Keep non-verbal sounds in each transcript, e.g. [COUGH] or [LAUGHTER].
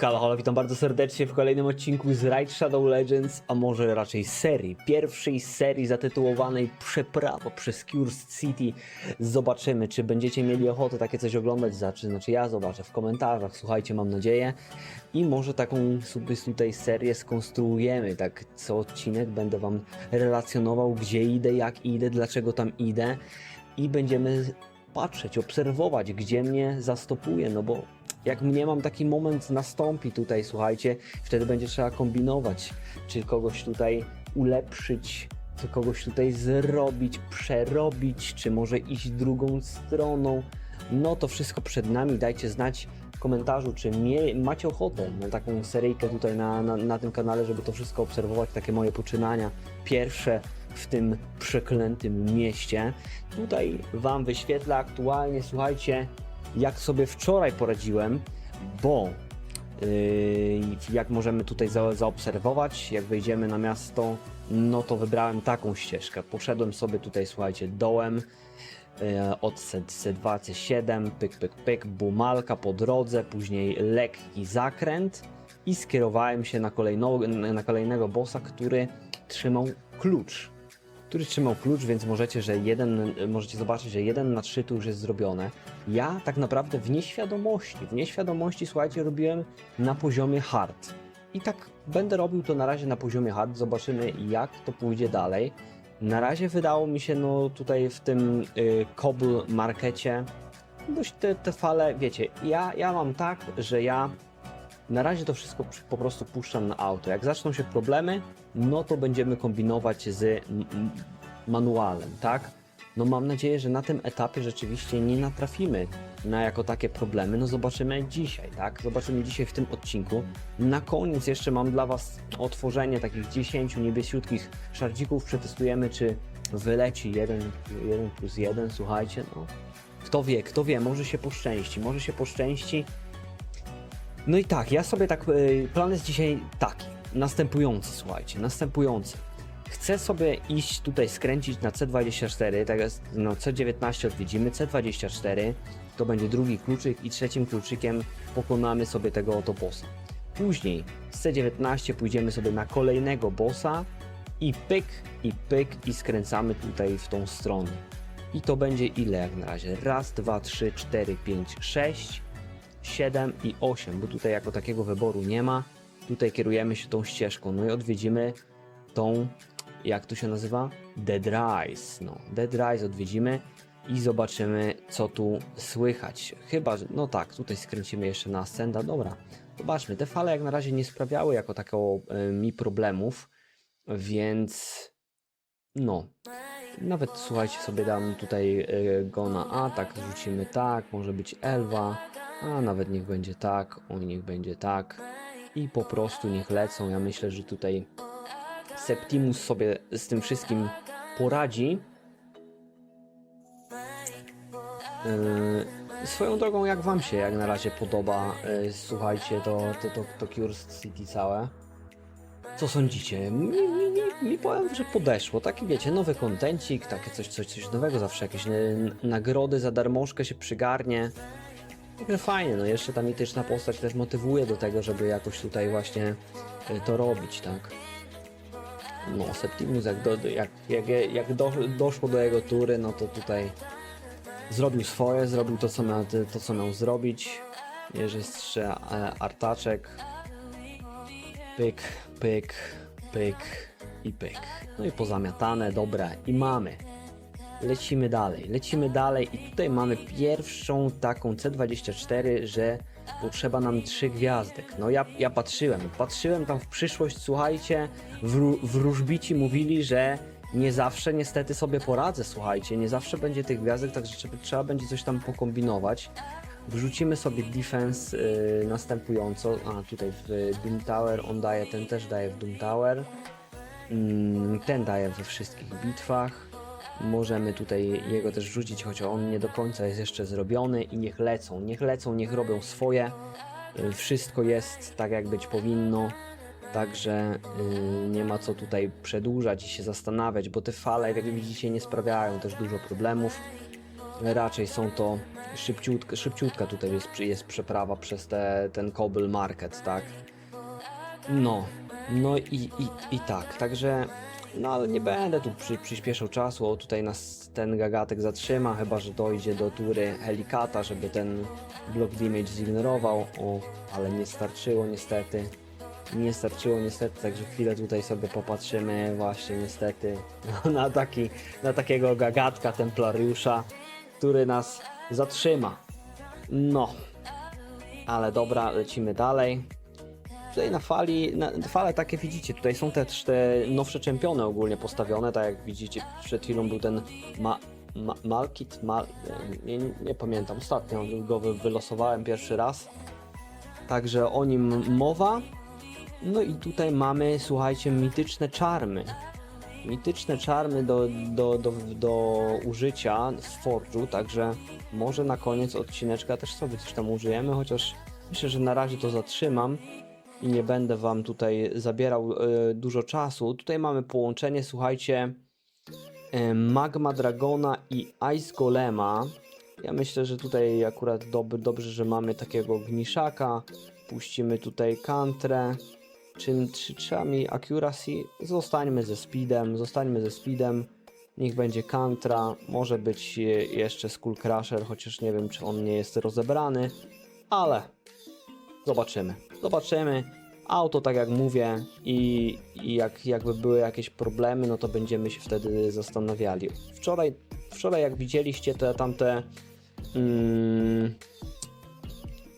Halo, halo, witam bardzo serdecznie w kolejnym odcinku z Raid Shadow Legends, a może raczej serii, pierwszej serii zatytułowanej Przeprawa przez Cursed City. Zobaczymy, czy będziecie mieli ochotę takie coś oglądać, znaczy, znaczy ja zobaczę w komentarzach, słuchajcie, mam nadzieję. I może taką sobie tutaj serię skonstruujemy, tak co odcinek będę wam relacjonował, gdzie idę, jak idę, dlaczego tam idę i będziemy patrzeć, obserwować, gdzie mnie zastopuje, no bo jak mnie mam taki moment nastąpi tutaj, słuchajcie, wtedy będzie trzeba kombinować, czy kogoś tutaj ulepszyć, czy kogoś tutaj zrobić, przerobić, czy może iść drugą stroną. No to wszystko przed nami, dajcie znać w komentarzu, czy mie- macie ochotę na taką seryjkę tutaj na, na, na tym kanale, żeby to wszystko obserwować, takie moje poczynania pierwsze w tym przeklętym mieście. Tutaj Wam wyświetlę aktualnie, słuchajcie, jak sobie wczoraj poradziłem, bo yy, jak możemy tutaj za, zaobserwować, jak wejdziemy na miasto, no to wybrałem taką ścieżkę. Poszedłem sobie tutaj, słuchajcie, dołem yy, od C- C2, C7, pyk, pyk, pyk, bumalka po drodze, później lekki zakręt i skierowałem się na, kolejno, na kolejnego bossa, który trzymał klucz który trzymał klucz, więc możecie, że jeden, możecie zobaczyć, że jeden na trzy tu już jest zrobione. Ja tak naprawdę w nieświadomości, w nieświadomości, słuchajcie, robiłem na poziomie hard. I tak będę robił to na razie na poziomie hard, zobaczymy jak to pójdzie dalej. Na razie wydało mi się, no tutaj w tym y, Cobble Markecie, dość te, te fale, wiecie, ja, ja mam tak, że ja na razie to wszystko po prostu puszczam na auto. Jak zaczną się problemy, no to będziemy kombinować z manualem, tak? No mam nadzieję, że na tym etapie rzeczywiście nie natrafimy na jako takie problemy. No zobaczymy dzisiaj, tak? Zobaczymy dzisiaj w tym odcinku. Na koniec jeszcze mam dla Was otworzenie takich 10 niebiesiutkich szardzików. Przetestujemy, czy wyleci 1, 1 plus 1, słuchajcie, no. Kto wie, kto wie, może się poszczęści, może się poszczęści. No i tak, ja sobie tak, y, plan jest dzisiaj taki, następujący, słuchajcie, następujący. Chcę sobie iść tutaj skręcić na C24, tak jest, no C19 odwiedzimy, C24 to będzie drugi kluczyk i trzecim kluczykiem pokonamy sobie tego oto bossa. Później z C19 pójdziemy sobie na kolejnego bossa i pyk, i pyk i skręcamy tutaj w tą stronę. I to będzie ile jak na razie? Raz, dwa, trzy, cztery, pięć, sześć, 7 i 8, bo tutaj jako takiego wyboru nie ma. Tutaj kierujemy się tą ścieżką, no i odwiedzimy tą, jak tu się nazywa? Dead Rise. No, Dead Rise odwiedzimy i zobaczymy, co tu słychać. Chyba, że, no tak, tutaj skręcimy jeszcze na Ascenda. Dobra, zobaczmy. Te fale jak na razie nie sprawiały jako takiego e, mi problemów, więc no, nawet słuchajcie, sobie dam tutaj y, go na A, tak rzucimy tak, może być Elwa, a nawet niech będzie tak, oj niech będzie tak i po prostu niech lecą. Ja myślę, że tutaj Septimus sobie z tym wszystkim poradzi. Yy, swoją drogą, jak wam się jak na razie podoba, yy, słuchajcie, to, to, to, to Cursed City całe. Co sądzicie? Mi, mi, mi, mi powiem, że podeszło. Taki wiecie, nowy kontencik, takie coś, coś, coś nowego, zawsze jakieś e, nagrody za darmożkę się przygarnie. Fajnie, no jeszcze ta mityczna postać też motywuje do tego, żeby jakoś tutaj właśnie e, to robić, tak? No, Septimus jak, do, jak, jak, jak do, doszło do jego tury, no to tutaj zrobił swoje, zrobił to, co miał, to, co miał zrobić. Jeszcze e, artaczek, pyk, pyk, pyk i pyk. No i pozamiatane, dobra, i mamy. Lecimy dalej, lecimy dalej i tutaj mamy pierwszą taką C24, że potrzeba nam trzy gwiazdek. No ja, ja patrzyłem, patrzyłem tam w przyszłość, słuchajcie, wró- wróżbici mówili, że nie zawsze niestety sobie poradzę, słuchajcie, nie zawsze będzie tych gwiazdek, także trzeba, będzie coś tam pokombinować. Wrzucimy sobie defense y, następująco. A tutaj w Doom Tower on daje, ten też daje w Doom Tower. Mm, ten daje we wszystkich bitwach. Możemy tutaj jego też wrzucić, choć on nie do końca jest jeszcze zrobiony i niech lecą, niech lecą, niech robią swoje. Y, Wszystko jest tak jak być powinno. Także y, nie ma co tutaj przedłużać i się zastanawiać, bo te fale, jak widzicie, nie sprawiają też dużo problemów. Raczej są to szybciutka, szybciutka tutaj jest, jest przeprawa przez te, ten Cobble Market, tak? No, no i, i, i tak, także no ale nie będę tu przy, przyspieszał czasu, o tutaj nas ten gagatek zatrzyma, chyba że dojdzie do tury helikata, żeby ten block damage zignorował, o, ale nie starczyło niestety. Nie starczyło niestety, także chwilę tutaj sobie popatrzymy właśnie niestety [LAUGHS] na, taki, na takiego gagatka templariusza, który nas zatrzyma. No, ale dobra, lecimy dalej. Tutaj na fali, na, fale takie widzicie, tutaj są też te nowsze czempiony ogólnie postawione, tak jak widzicie, przed chwilą był ten ma, ma, Malkit, Mal, nie, nie, pamiętam, ostatnio go wy, wylosowałem pierwszy raz, także o nim mowa. No i tutaj mamy, słuchajcie, mityczne czarmy. Mityczne czarmy do, do, do, do użycia w Forge'u, także może na koniec odcineczka też sobie coś tam użyjemy, chociaż myślę, że na razie to zatrzymam i nie będę Wam tutaj zabierał e, dużo czasu. Tutaj mamy połączenie, słuchajcie, e, Magma Dragona i Ice Golema. Ja myślę, że tutaj akurat dob dobrze, że mamy takiego gniszaka. Puścimy tutaj kantrę. Czy, czy trzeba mi accuracy? Zostańmy ze speedem, zostańmy ze speedem. Niech będzie kantra, może być e, jeszcze Skull Crusher, chociaż nie wiem, czy on nie jest rozebrany, ale Zobaczymy. Zobaczymy. Auto, tak jak mówię, i, i jak, jakby były jakieś problemy, no to będziemy się wtedy zastanawiali. Wczoraj, wczoraj jak widzieliście te tamte. Mm,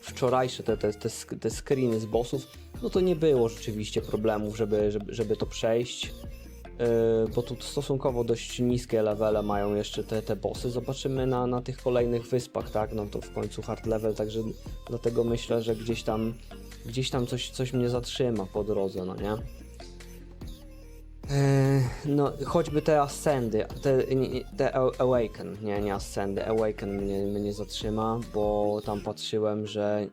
wczorajsze te, te, te, te screeny z bossów, no to nie było rzeczywiście problemów, żeby, żeby, żeby to przejść. Yy, bo tu stosunkowo dość niskie levele mają jeszcze te, te bossy. Zobaczymy na, na tych kolejnych wyspach, tak? No to w końcu hard level, także dlatego myślę, że gdzieś tam gdzieś tam coś, coś mnie zatrzyma po drodze, no nie? Yy, no, choćby te ascendy, te, te awaken, nie, nie ascendy, awaken mnie, mnie zatrzyma, bo tam patrzyłem, że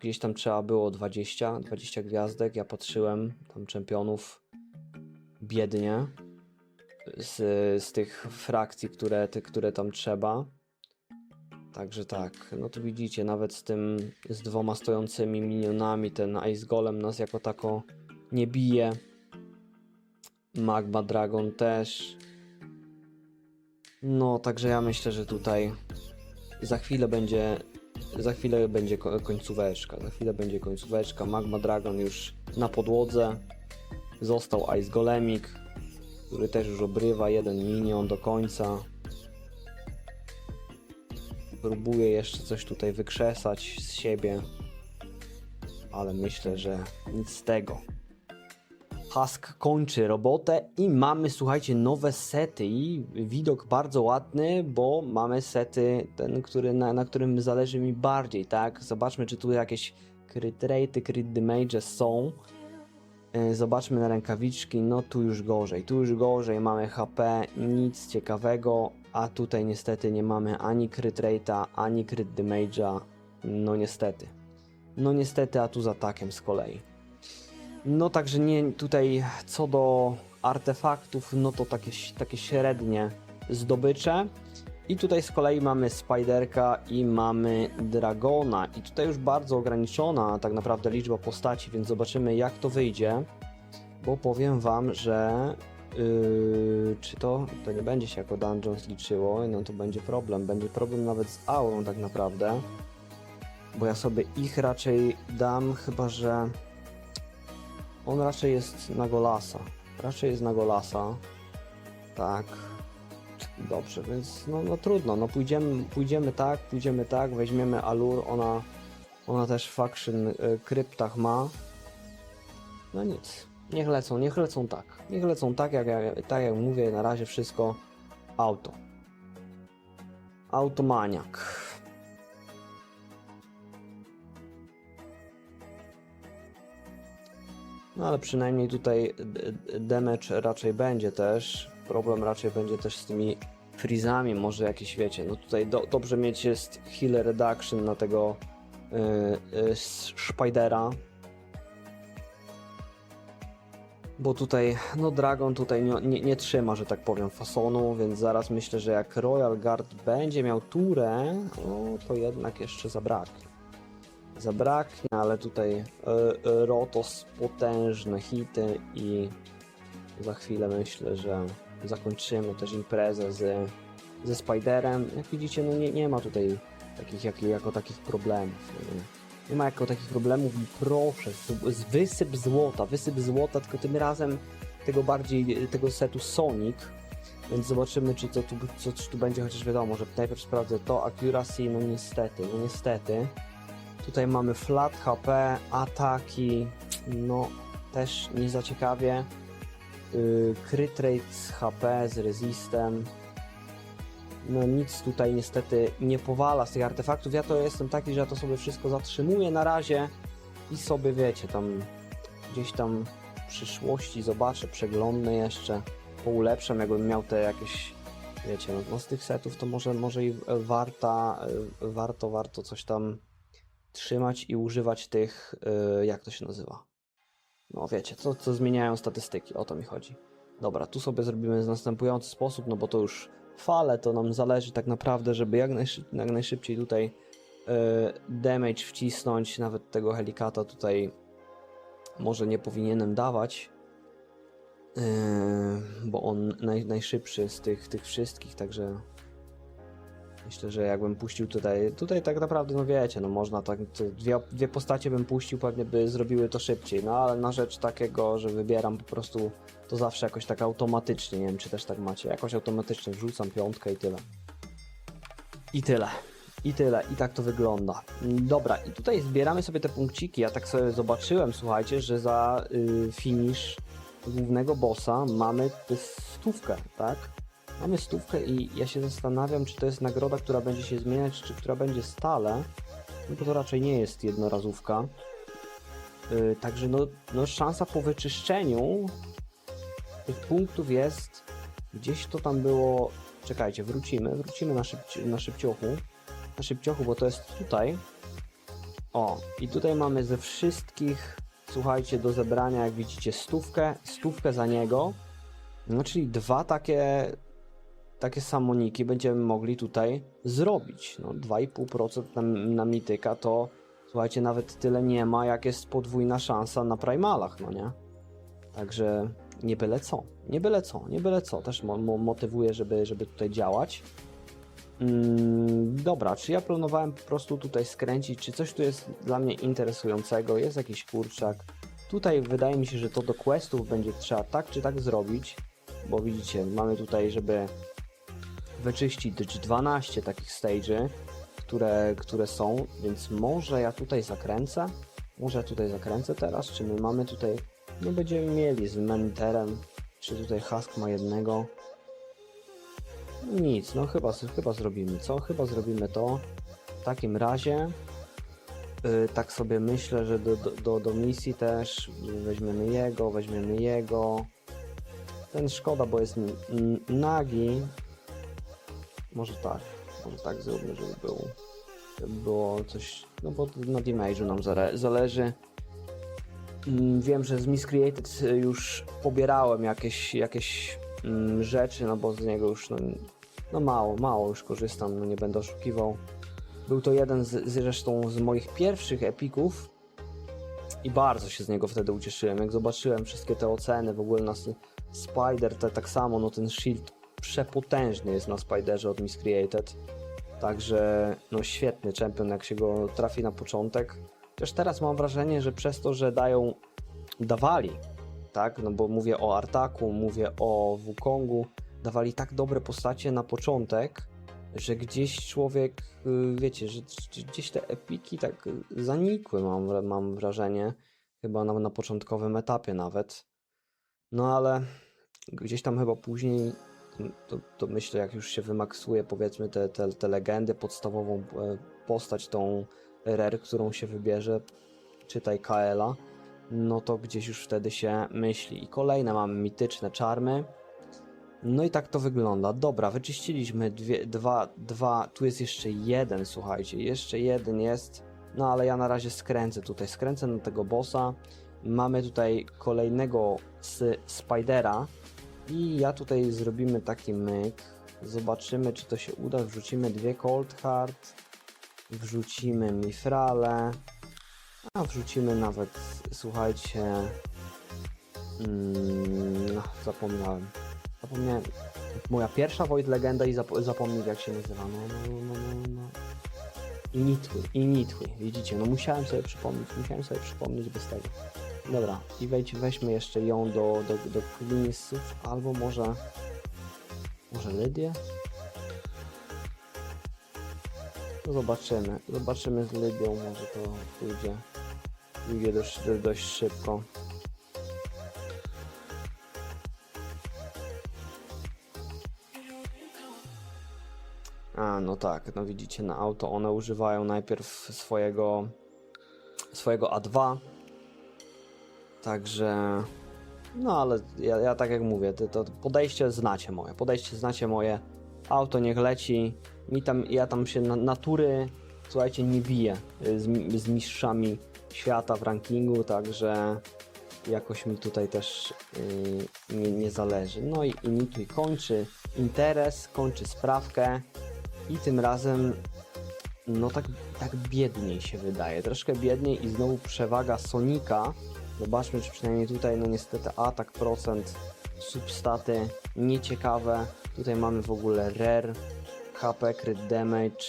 gdzieś tam trzeba było 20, 20 gwiazdek, ja patrzyłem, tam czempionów biednie z, z tych frakcji, które, te, które tam trzeba. Także tak, no to widzicie, nawet z tym, z dwoma stojącymi minionami, ten Ice Golem nas jako tako nie bije. Magma Dragon też. No, także ja myślę, że tutaj za chwilę będzie, za chwilę będzie ko- końcóweczka, za chwilę będzie końcóweczka. Magma Dragon już na podłodze. Został Ice Golemik, który też już obrywa jeden minion do końca. Próbuję jeszcze coś tutaj wykrzesać z siebie, ale myślę, że nic z tego. Husk kończy robotę i mamy, słuchajcie, nowe sety i widok bardzo ładny, bo mamy sety, ten, który, na, na którym zależy mi bardziej, tak? Zobaczmy, czy tu jakieś crit rate'y, crit damage są. E, Zobaczmy na rękawiczki, no tu już gorzej, tu już gorzej, mamy HP, nic ciekawego, a tutaj niestety nie mamy ani crit rate'a, ani crit damage'a, no niestety. No niestety, a tu z atakiem z kolei. No także nie, tutaj co do artefaktów, no to takie, takie średnie zdobycze. I tutaj z kolei mamy Spiderka i mamy Dragona. I tutaj już bardzo ograniczona tak naprawdę liczba postaci, więc zobaczymy jak to wyjdzie. Bo powiem wam, że yy, czy to, to nie będzie się jako Dungeons liczyło, no to będzie problem. Będzie problem nawet z aurą tak naprawdę. Bo ja sobie ich raczej dam, chyba że on raczej jest na Golasa. Raczej jest na Golasa. Tak. Dobrze, więc no, no trudno, no pójdziemy, pójdziemy tak, pójdziemy tak, weźmiemy Alur, ona, ona też faction y, kryptach ma. No nic, niech lecą, niech lecą tak, niech lecą tak, jak, jak, tak jak mówię, na razie wszystko auto. Automaniak. No ale przynajmniej tutaj damage raczej będzie też. Problem raczej będzie też z tymi freezami, może jakieś wiecie. No tutaj do, dobrze mieć jest heal reduction na tego yy, yy, Spidera. Bo tutaj, no Dragon tutaj nie, nie, nie trzyma, że tak powiem, fasonu, więc zaraz myślę, że jak Royal Guard będzie miał turę, no to jednak jeszcze zabraknie. Zabraknie, ale tutaj e, e, Rotos potężne hity i za chwilę myślę, że zakończymy też imprezę z, ze Spiderem. Jak widzicie, no nie, nie ma tutaj takich jak, jako takich problemów. Nie, nie ma jako takich problemów i proszę, wysyp złota, wysyp złota, tylko tym razem tego bardziej, tego setu Sonic, więc zobaczymy, czy to tu, co, czy tu będzie, chociaż wiadomo, że najpierw sprawdzę to, accuracy, no niestety, no niestety. Tutaj mamy flat HP, ataki, no też nie za ciekawie. Yy, crit rate z HP, z resistem. No nic tutaj niestety nie powala z tych artefaktów. Ja to jestem taki, że ja to sobie wszystko zatrzymuję na razie i sobie wiecie, tam gdzieś tam w przyszłości zobaczę, przeglądnę jeszcze, poulepszam, jakbym miał te jakieś wiecie, no, no z tych setów to może, może i warta, y, warto, warto coś tam trzymać i używać tych, y, jak to się nazywa? No wiecie, co, co zmieniają statystyki, o to mi chodzi. Dobra, tu sobie zrobimy w następujący sposób, no bo to już fale, to nam zależy tak naprawdę, żeby jak, najszyb, jak najszybciej tutaj y, damage wcisnąć, nawet tego helikata tutaj może nie powinienem dawać, yy, bo on naj, najszybszy z tych, tych wszystkich, także myślę, że jakbym puścił tutaj, tutaj tak naprawdę, no wiecie, no można tak, dwie, dwie postacie bym puścił, pewnie by zrobiły to szybciej, no ale na rzecz takiego, że wybieram po prostu to zawsze jakoś tak automatycznie, nie wiem czy też tak macie, jakoś automatycznie wrzucam piątkę i tyle. I tyle. I tyle, i tak to wygląda. Dobra, i tutaj zbieramy sobie te punkciki. Ja tak sobie zobaczyłem, słuchajcie, że za y, finish głównego bossa mamy stówkę, tak? Mamy stówkę i ja się zastanawiam, czy to jest nagroda, która będzie się zmieniać, czy która będzie stale. No bo to raczej nie jest jednorazówka. Y, także no, no szansa po wyczyszczeniu tych punktów jest gdzieś to tam było. Czekajcie, wrócimy, wrócimy na, szybci, na szybciochu na szybciochu, bo to jest tutaj. O, i tutaj mamy ze wszystkich, słuchajcie, do zebrania, jak widzicie, stówkę, stówkę za niego. No, czyli dwa takie, takie samoniki będziemy mogli tutaj zrobić. No, 2,5% na, na mityka to, słuchajcie, nawet tyle nie ma, jak jest podwójna szansa na primalach, no nie? Także nie byle co, nie byle co, nie byle co. Też mo mo motywuje, żeby, żeby tutaj działać. Mm, dobra, czy ja planowałem po prostu tutaj skręcić, czy coś tu jest dla mnie interesującego, jest jakiś kurczak. Tutaj wydaje mi się, że to do questów będzie trzeba tak czy tak zrobić, bo widzicie, mamy tutaj, żeby wyczyścić 12 takich stage'y, które, które są, więc może ja tutaj zakręcę, może ja tutaj zakręcę teraz, czy my mamy tutaj, no będziemy mieli z menterem, czy tutaj Husk ma jednego, nic, no chyba, chyba zrobimy, co? Chyba zrobimy to. W takim razie, yy, tak sobie myślę, że do, do, do, do misji też weźmiemy jego, weźmiemy jego. Ten szkoda, bo jest nagi. Może tak, może tak zróbmy, żeby był, żeby było coś, no bo to na damage'u nam zale- zależy. Mm, Wiem, że z Miscreated już pobierałem jakieś, jakieś mm, rzeczy, no bo z niego już no, no mało, mało już korzystam, no nie będę oszukiwał. Był to jeden z, zresztą z moich pierwszych epików i bardzo się z niego wtedy ucieszyłem. Jak zobaczyłem wszystkie te oceny, w ogóle na Spider, te, tak samo, no ten shield przepotężny jest na Spiderze od Miscreated. Także no świetny champion, jak się go trafi na początek. Też teraz mam wrażenie, że przez to, że dają, dawali, tak, no bo mówię o Artaku, mówię o Wukongu, dawali tak dobre postacie na początek, że gdzieś człowiek, y, wiecie, że gdzieś te epiki tak zanikły, mam, mam wrażenie, chyba na, na początkowym etapie nawet. No ale gdzieś tam chyba później, to, to myślę, jak już się wymaksuje, powiedzmy, te, te, te legendy, podstawową e, postać, tą RR, którą się wybierze, czytaj Kaela, no to gdzieś już wtedy się myśli. I kolejne mamy mityczne czarmy. No i tak to wygląda. Dobra, wyczyściliśmy dwie, dwa, dwa, tu jest jeszcze jeden, słuchajcie, jeszcze jeden jest, no ale ja na razie skręcę tutaj, skręcę na tego bossa Mamy tutaj kolejnego s- Spidera i ja tutaj zrobimy taki myk. Zobaczymy, czy to się uda. Wrzucimy dwie Cold Hard, wrzucimy Mifrale, a wrzucimy nawet, słuchajcie, mm, zapomniałem. Zapomniałem. Moja pierwsza Void Legenda i zap- jak się nazywa. No, no, no, no, no. I Nitły, i Nitły. Widzicie, no musiałem sobie przypomnieć, musiałem sobie przypomnieć bez tego. Dobra, i wejdź, weźmy jeszcze ją do, do, do Queensów, albo może... Może Lydię? No zobaczymy, zobaczymy z Lydią, może to pójdzie, pójdzie dość, dość szybko. A, no tak, no widzicie, na auto one używają najpierw swojego swojego A2. Także no ale ja, ja tak jak mówię, to, to podejście znacie moje. Podejście znacie moje. Auto niech leci. Mi tam, ja tam się na, natury, słuchajcie, nie biję y, z, z mistrzami świata w rankingu, także jakoś mi tutaj też yy, nie, nie zależy. No i Inituj kończy interes, kończy sprawkę i tym razem no tak, tak biedniej się wydaje, troszkę biedniej i znowu przewaga Sonika. Zobaczmy, czy przynajmniej tutaj, no niestety atak procent, substaty nieciekawe. Tutaj mamy w ogóle rare, HP, crit damage,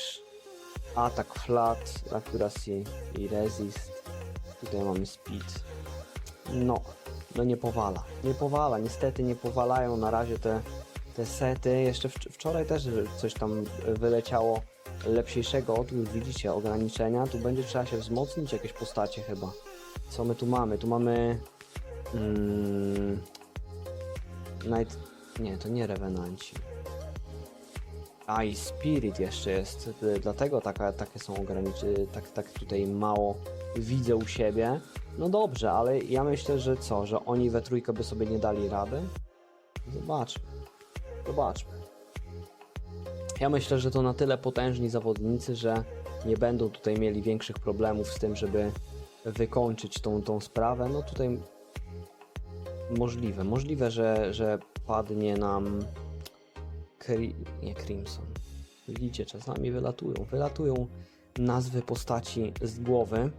atak flat, accuracy i resist. Tutaj mamy speed. No, no nie powala, nie powala, niestety nie powalają na razie te, te sety. Jeszcze wcz- wczoraj też coś tam wyleciało lepszego. Tu widzicie ograniczenia. Tu będzie trzeba się wzmocnić jakieś postacie chyba. Co my tu mamy? Tu mamy... Mm, Night... Nie, to nie Revenanci. A i Spirit jeszcze jest, dlatego taka, takie są ograniczenia, tak, tak tutaj mało widzę u siebie. No dobrze, ale ja myślę, że co, że oni we trójkę by sobie nie dali rady? Zobaczmy. Zobaczmy. Ja myślę, że to na tyle potężni zawodnicy, że nie będą tutaj mieli większych problemów z tym, żeby wykończyć tą, tą sprawę. No tutaj możliwe, możliwe, że, że padnie nam Kri... nie Crimson. Widzicie, czasami wylatują, wylatują nazwy postaci z głowy,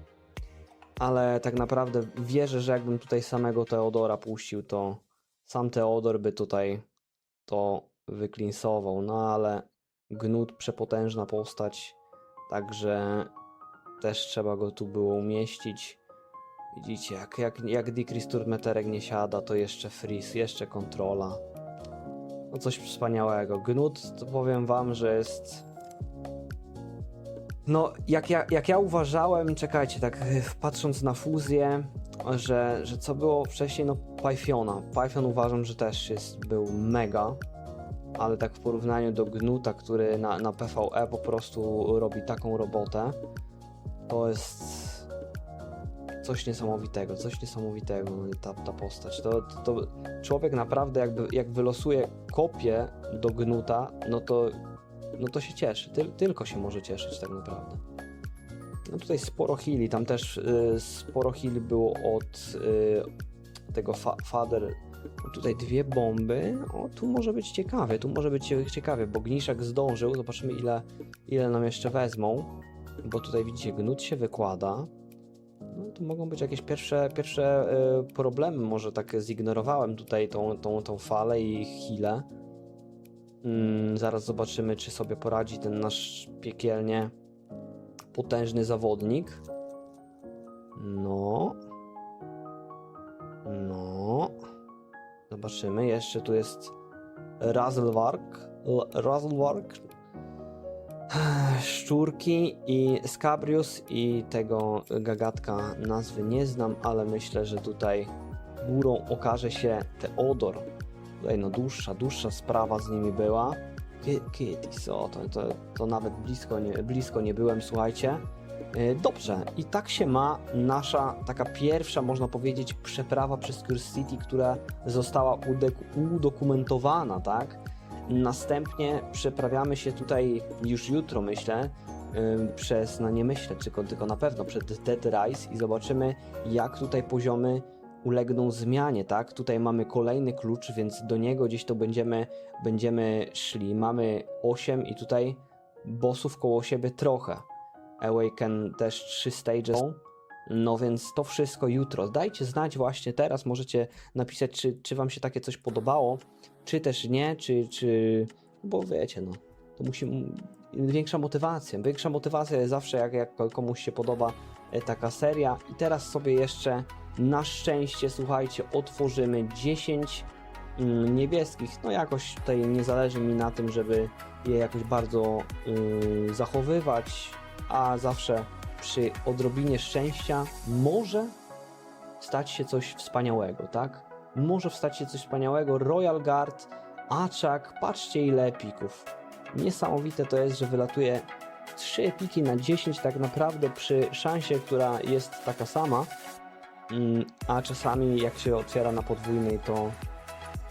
ale tak naprawdę wierzę, że jakbym tutaj samego Teodora puścił, to sam Teodor by tutaj to wyklinsował, no ale Gnut przepotężna postać, także też trzeba go tu było umieścić. Widzicie, jak, jak, jak Dikris Turmeterek nie siada, to jeszcze Freeze, jeszcze kontrola. No coś wspaniałego. Gnut, to powiem wam, że jest... No, jak ja, jak ja uważałem, czekajcie, tak e, patrząc na fuzję, że, że co było wcześniej, no Pythiona. Python uważam, że też jest, był mega, ale tak w porównaniu do Gnuta, który na, na PvE po prostu robi taką robotę, to jest coś niesamowitego, coś niesamowitego no, ta, ta postać. To, to, to człowiek naprawdę jakby, jak wylosuje kopię do Gnuta, no to, no to się cieszy, Ty, tylko się może cieszyć tak naprawdę. No tutaj sporo heali, tam też y, sporo heali było od y, tego fa Father Tutaj dwie bomby. O, tu może być ciekawie, tu może być ciekawie, bo Gniszak zdążył. Zobaczymy ile, ile nam jeszcze wezmą. Bo tutaj widzicie, gnut się wykłada. No tu mogą być jakieś pierwsze, pierwsze y, problemy. Może tak zignorowałem tutaj tą, tą, tą falę i chwilę. Mm, zaraz zobaczymy, czy sobie poradzi ten nasz piekielnie potężny zawodnik. No. No. Zobaczymy, jeszcze tu jest Razelwark, Razelwark, Szczurki i Scabrius i tego gagatka nazwy nie znam, ale myślę, że tutaj górą okaże się Teodor. Tutaj no dłuższa, dłuższa sprawa z nimi była. Ki- Kitties, o to, to, to nawet blisko nie, blisko nie byłem, słuchajcie. E, Dobrze, i tak się ma nasza taka pierwsza, można powiedzieć, przeprawa przez Curse City, która została udokumentowana, tak? Następnie przeprawiamy się tutaj już jutro, myślę, przez, no nie myślę, tylko, tylko na pewno przed Dead Rise i zobaczymy jak tutaj poziomy ulegną zmianie, tak? Tutaj mamy kolejny klucz, więc do niego gdzieś to będziemy, będziemy szli. Mamy 8 i tutaj bossów koło siebie trochę. Awaken też 3 stages. No więc to wszystko jutro. Dajcie znać właśnie teraz, możecie napisać, czy, czy wam się takie coś podobało, czy też nie, czy, czy... bo wiecie, no, to musi... Większa motywacja, większa motywacja jest zawsze jak, jak komuś się podoba e, taka seria. I teraz sobie jeszcze na szczęście, słuchajcie, otworzymy 10 mm, niebieskich. No jakoś tutaj nie zależy mi na tym, żeby je jakoś bardzo yy, zachowywać, a zawsze przy odrobinie szczęścia może stać się coś wspaniałego, tak? Może stać się coś wspaniałego. Royal Guard, Aczak, patrzcie ile epików. Niesamowite to jest, że wylatuje 3 epiki na 10 tak naprawdę przy szansie, która jest taka sama. Mm, A czasami jak się otwiera na podwójnej, to,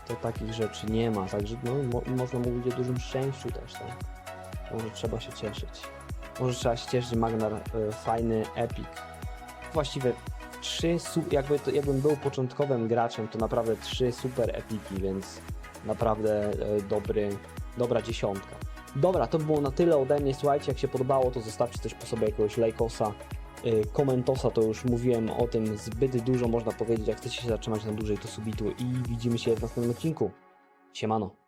to takich rzeczy nie ma. Także no, mo- można mówić o dużym szczęściu też. Tak? Może trzeba się cieszyć. Może trzeba się cieszyć, Magnar, y, fajny epic. Właściwie trzy, jakby to, jakbym był początkowym graczem, to naprawdę trzy super epiki, więc naprawdę y, dobry, dobra dziesiątka. Dobra, to było na tyle ode mnie. Słuchajcie, jak się podobało, to zostawcie coś po sobie jakiegoś lajkosa. Y, Komentosa to już mówiłem o tym zbyt dużo, można powiedzieć. Jak chcecie się zatrzymać na dłużej, to subitu i widzimy się w następnym odcinku. Siemano.